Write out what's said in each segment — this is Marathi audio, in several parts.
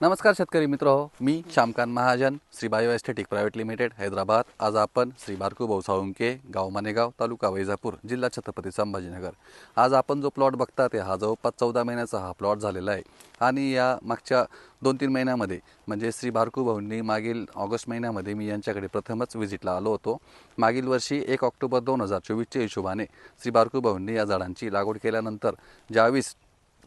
नमस्कार शेतकरी मित्र हो मी Shyamkant Mahajan Shri bio aesthetic private limited Hyderabad. आज आपण श्री बारकू भाऊ साळुंके गाव मानेगाव तालुका वैजापूर जिल्हा छत्रपती संभाजीनगर. आज आपण जो प्लॉट बघता ते हा जवळपास चौदा महिन्याचा हा प्लॉट झालेला आहे. आणि या मागच्या दोन तीन महिन्यामध्ये म्हणजे श्री बारकू भाऊंनी मागील ऑगस्ट महिन्यामध्ये मी यांच्याकडे प्रथमच व्हिजिटला आलो होतो. मागील वर्षी एक ऑक्टोबर दोन हजार चोवीसच्या हिशोबाने श्री बारकू भाऊंनी या झाडांची लागवड केल्यानंतर ज्यावेळेस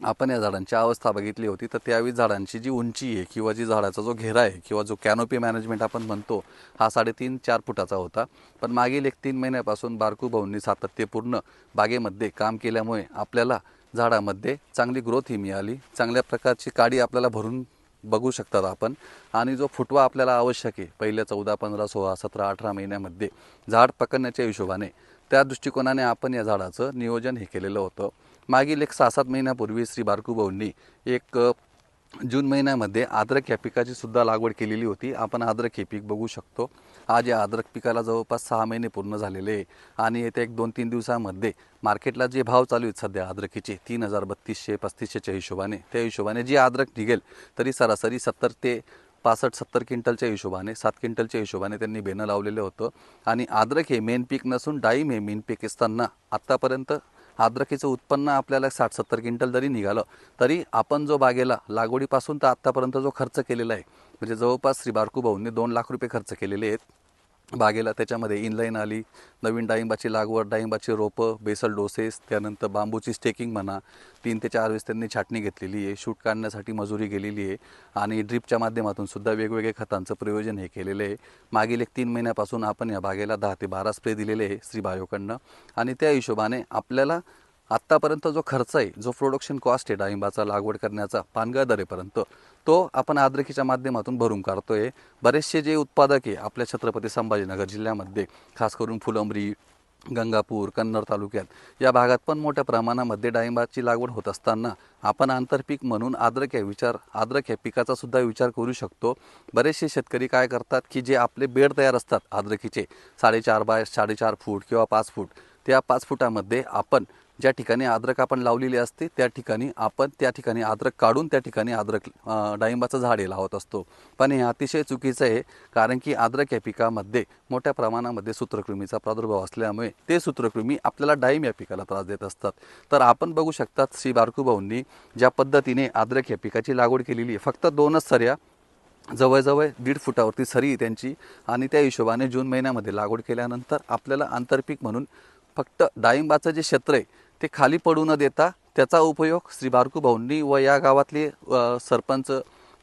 आपण या झाडांची अवस्था बघितली होती तर त्यावेळी झाडांची जी उंची आहे किंवा जी झाडाचा जो घेरा आहे किंवा जो कॅनोपी मॅनेजमेंट आपण म्हणतो हा साडेतीन चार फुटाचा होता. पण मागील एक तीन महिन्यापासून बारकू भाऊंनी सातत्यपूर्ण बागेमध्ये काम केल्यामुळे आपल्याला झाडामध्ये चांगली ग्रोथ ही मिळाली. चांगल्या प्रकारची काडी आपल्याला भरून बघू शकतात आपण. आणि जो फुटवा आपल्याला आवश्यक आहे पहिल्या चौदा पंधरा सोळा सतरा अठरा महिन्यामध्ये झाड पकडण्याच्या हिशोबाने त्या दृष्टिकोनाने आपण या झाडाचं नियोजन हे केलेलं होतं. मागील एक सहा सात महिन्यापूर्वी श्री बारकूभाऊंनी एक जून महिन्यामध्ये अद्रक या पिकाची सुद्धा लागवड केलेली होती. आपण अद्रक हे पीक बघू शकतो. आज या अद्रक पिकाला जवळपास सहा महिने पूर्ण झालेले आहे. आणि येत्या एक दोन तीन दिवसामध्ये मार्केटला जे भाव चालू आहेत सध्या अद्रकीचे तीन हजार बत्तीसशे पस्तीसशेच्या हिशोबाने. त्या हिशोबाने जी अद्रक निघेल तरी सरासरी सत्तर ते पासष्ट सत्तर क्विंटलच्या हिशोबाने सात क्विंटलच्या हिशोबाने त्यांनी बेनं लावलेलं होतं. आणि अद्रक हे मेन पीक नसून डाळिंब हे मेन पीक असताना आत्तापर्यंत अद्रकीचं उत्पन्न आपल्याला साठ सत्तर क्विंटल जरी निघालं तरी आपण जो बागेला लागवडीपासून तर आत्तापर्यंत जो खर्च केलेला आहे म्हणजे जवळपास श्री बारकू भाऊंनी दोन लाख रुपये खर्च केलेले आहेत बागेला त्याच्यामध्ये इनलाईन आली. नवीन डाळिंबाची लागवड डाळिंबाची रोपं बेसल डोसेस त्यानंतर बांबूची स्टेकिंग म्हणा तीन ते चार वेळेस त्यांनी छाटणी घेतलेली आहे. शूट काढण्यासाठी मजुरी गेलेली आहे. आणि ड्रिपच्या माध्यमातून सुद्धा वेगवेगळ्या खतांचं प्रयोजन हे केलेलं आहे. मागील एक तीन महिन्यापासून आपण या बागेला दहा ते बारा स्प्रे दिलेले आहे श्री बायोकडनं. आणि त्या हिशोबाने आपल्याला आत्तापर्यंत जो खर्च आहे जो प्रोडक्शन कॉस्ट आहे डाळिंबाचा लागवड करण्याचा पानगळ दरेपर्यंत तो आपण आद्रकीच्या माध्यमातून भरून काढतोय. बरेचसे जे उत्पादक आहे आपल्या छत्रपती संभाजीनगर जिल्ह्यामध्ये खास करून फुलंबरी गंगापूर कन्नड तालुक्यात या भागात पण मोठ्या प्रमाणामध्ये डाळिंबाची लागवड होत असताना आपण आंतरपीक म्हणून आद्रक या विचार आद्रक या पिकाचा सुद्धा विचार करू शकतो. बरेचसे शेतकरी काय करतात की जे आपले बेड तयार असतात आद्रकीचे साडेचार बाय साडेचार फूट किंवा पाच फूट त्या पाच फुटामध्ये आपण ज्या ठिकाणी अद्रक आपण लावलेली असते त्या ठिकाणी आपण त्या ठिकाणी अद्रक काढून त्या ठिकाणी अद्रक डाळिंबाचं झाड हे लावत असतो. पण हे अतिशय चुकीचं आहे कारण की अद्रक या पिकामध्ये मोठ्या प्रमाणामध्ये सूत्रकृमीचा प्रादुर्भाव असल्यामुळे ते सूत्रकृमी आपल्याला डाळिंब या पिकाला त्रास देत असतात. तर आपण बघू शकतात श्री बारकूभाऊंनी ज्या पद्धतीने अद्रक या पिकाची लागवड केलेली आहे. फक्त दोनच सऱ्या जवळजवळ दीड फुटावरती सरी त्यांची आणि त्या हिशोबाने जून महिन्यामध्ये लागवड केल्यानंतर आपल्याला आंतरपीक म्हणून फक्त डाळिंबाचं जे क्षेत्र आहे ते खाली पडू न देता त्याचा उपयोग श्री बारकू भाऊंनी व या गावातले सरपंच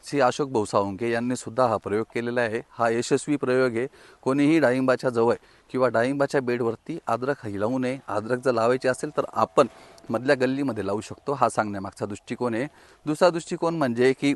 श्री अशोक भाऊसावंके यांनी सुद्धा हा प्रयोग केलेला आहे. हा यशस्वी प्रयोग आहे. कोणीही डाळिंबाच्या जवळ किंवा डाळिंबाच्या बेडवरती अद्रक ही लावू नये. अद्रक जर लावायची असेल तर आपण मधल्या गल्लीमध्ये लावू शकतो. हा सांगण्यामागचा दृष्टिकोन आहे. दुसरा दृष्टिकोन म्हणजे की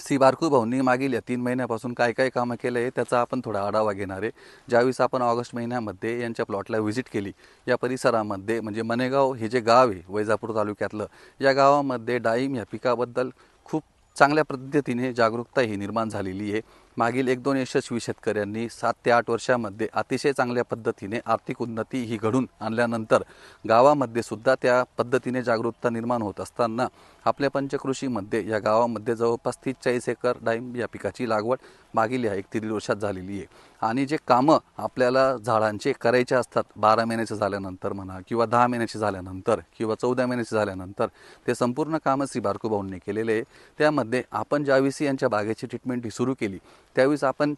सी बारकू भाऊंनी मागील या तीन महिन्यापासून काय काय कामं केलं आहे त्याचा आपण थोडा आढावा घेणार आहे. ज्यावेळेस आपण ऑगस्ट महिन्यामध्ये यांच्या प्लॉटला व्हिजिट केली या परिसरामध्ये म्हणजे मनेगाव हे जे गाव आहे वैजापूर तालुक्यातलं या गावामध्ये डाळिंब या पिकाबद्दल खूप चांगल्या पद्धतीने जागरूकता ही निर्माण झालेली आहे. मागील एक दोन यशस्वी शेतकऱ्यांनी सात ते आठ वर्षामध्ये अतिशय चांगल्या पद्धतीने आर्थिक उन्नती ही घडून आणल्यानंतर गावामध्ये सुद्धा त्या पद्धतीने जागरूकता निर्माण होत असताना आपल्या पंचकृषीमध्ये या गावामध्ये जवळपास तीस चाळीस एकर डाळिंब या पिकाची लागवड मागील ह्या एक ते दीड वर्षात झालेली आहे. आणि जे कामं आपल्याला झाडांचे करायचे असतात बारा महिन्याचे झाल्यानंतर म्हणा किंवा दहा महिन्याचे झाल्यानंतर किंवा चौदा महिन्याचे झाल्यानंतर ते संपूर्ण कामं श्री बारकू भाऊंनी केलेले आहे. त्यामध्ये आपण ज्यावेळेस यांच्या बागेची ट्रीटमेंट ही सुरू केली त्यावेळेस आपण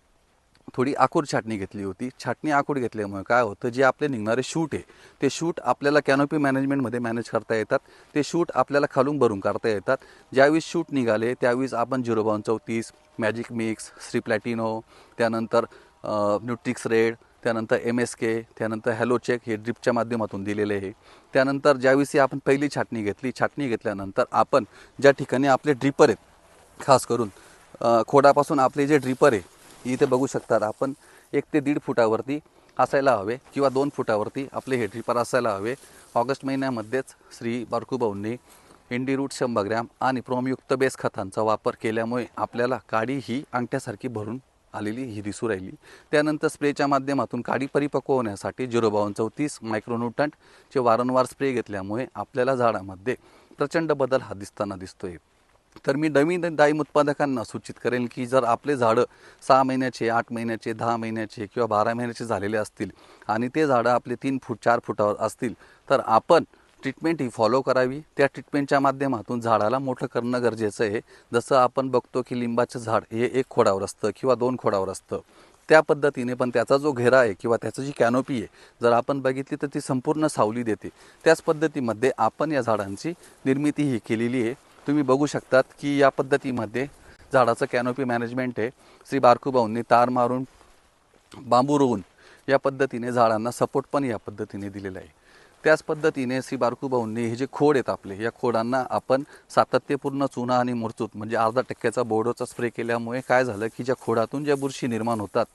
थोडी आकूड छाटणी घेतली होती. छाटणी आखूड घेतल्यामुळे काय होतं जे आपले निघणारे शूट आहे ते शूट आपल्याला कॅनोपी मॅनेजमेंटमध्ये मॅनेज करता येतात. ते शूट आपल्याला खालून भरून काढता येतात. ज्यावेळेस शूट निघाले त्यावेळेस आपण झिरो बावन चौतीस मॅजिक मिक्स श्री प्लॅटिनो त्यानंतर न्यूट्रिक्स रेड त्यानंतर एम एस के त्यानंतर हॅलो चेक हे ड्रिपच्या माध्यमातून दिलेले आहे. त्यानंतर ज्यावेळेस आपण पहिली छाटणी घेतली छाटणी घेतल्यानंतर आपण ज्या ठिकाणी आपले ड्रिपर आहेत खास करून खोडापासून आपले जे ड्रिपर आहे इथे बघू शकतात. आपण एक ते दीड फुटावरती असायला हवे किंवा दोन फुटावरती आपले हे ड्रिपर असायला हवे. ऑगस्ट महिन्यामध्येच श्री बारकूभाऊंनी इंडी रूट शंभर ग्रॅम आणि प्रोमयुक्त बेस खतांचा वापर केल्यामुळे आपल्याला काडी ही अंगठ्यासारखी भरून आलेली ही दिसू राहिली. त्यानंतर स्प्रेच्या माध्यमातून काडी परिपक्व होण्यासाठी झिरो बावन्न चौतीस मायक्रोन्यूटंटचे वारंवार स्प्रे घेतल्यामुळे आपल्याला झाडामध्ये प्रचंड बदल हा दिसताना दिसतोय. तर मी नवीन डाळिंब उत्पादकांना सूचित करेन की जर आपले झाडं सहा महिन्याचे आठ महिन्याचे दहा महिन्याचे किंवा बारा महिन्याचे झालेले असतील आणि ते झाडं आपले तीन फूट चार फुटावर असतील तर आपण ट्रीटमेंट ही फॉलो करावी. त्या ट्रीटमेंटच्या माध्यमातून झाडाला मोठं करणं गरजेचं आहे. जसं आपण बघतो की लिंबाचं झाड हे एक खोडावर असतं किंवा दोन खोडावर असतं. त्या पद्धतीने पण त्याचा जो घेरा आहे किंवा त्याचं जी कॅनोपी आहे जर आपण बघितली तर ती संपूर्ण सावली देते. त्याच पद्धतीमध्ये आपण या झाडांची निर्मिती ही केलेली आहे. तुम्ही बघू शकतात की या पद्धतीमध्ये झाडाचं कॅनोपी मॅनेजमेंट आहे. श्री बारकूभाऊंनी तार मारून बांबू रोवून या पद्धतीने झाडांना सपोर्ट पण या पद्धतीने दिलेला आहे. त्याच पद्धतीने श्री बारकूभाऊंनी हे जे खोड आहेत आपले या खोडांना आपण सातत्यपूर्ण चुना आणि मुरचूत म्हणजे अर्धा टक्क्याचा बोर्डोचा स्प्रे केल्यामुळे काय झालं की ज्या खोडातून ज्या बुरशी निर्माण होतात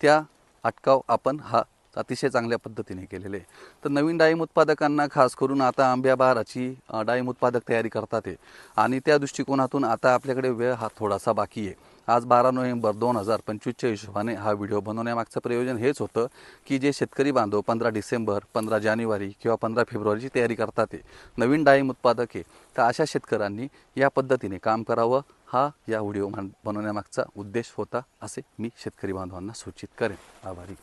त्या अटकाव आपण हा अतिशय चांगल्या पद्धतीने केलेले आहे. तर नवीन डाळिंब उत्पादकांना खास करून आता आंब्या बहाराची डाळिंब उत्पादक तयारी करतात आहे आणि त्या दृष्टिकोनातून आता आपल्याकडे वेळ हा थोडासा बाकी आहे. आज बारा नोव्हेंबर दोन हजार पंचवीसच्या हिशोबाने हा व्हिडिओ बनवण्यामागचं प्रयोजन हेच होतं की जे शेतकरी बांधव पंधरा डिसेंबर पंधरा जानेवारी किंवा पंधरा फेब्रुवारीची तयारी करतात आहे नवीन डाळिंब उत्पादक आहे तर अशा शेतकऱ्यांनी या पद्धतीने काम करावं. हा या व्हिडिओ बनवण्यामागचा उद्देश होता असे मी शेतकरी बांधवांना सूचित करेन. आभारी.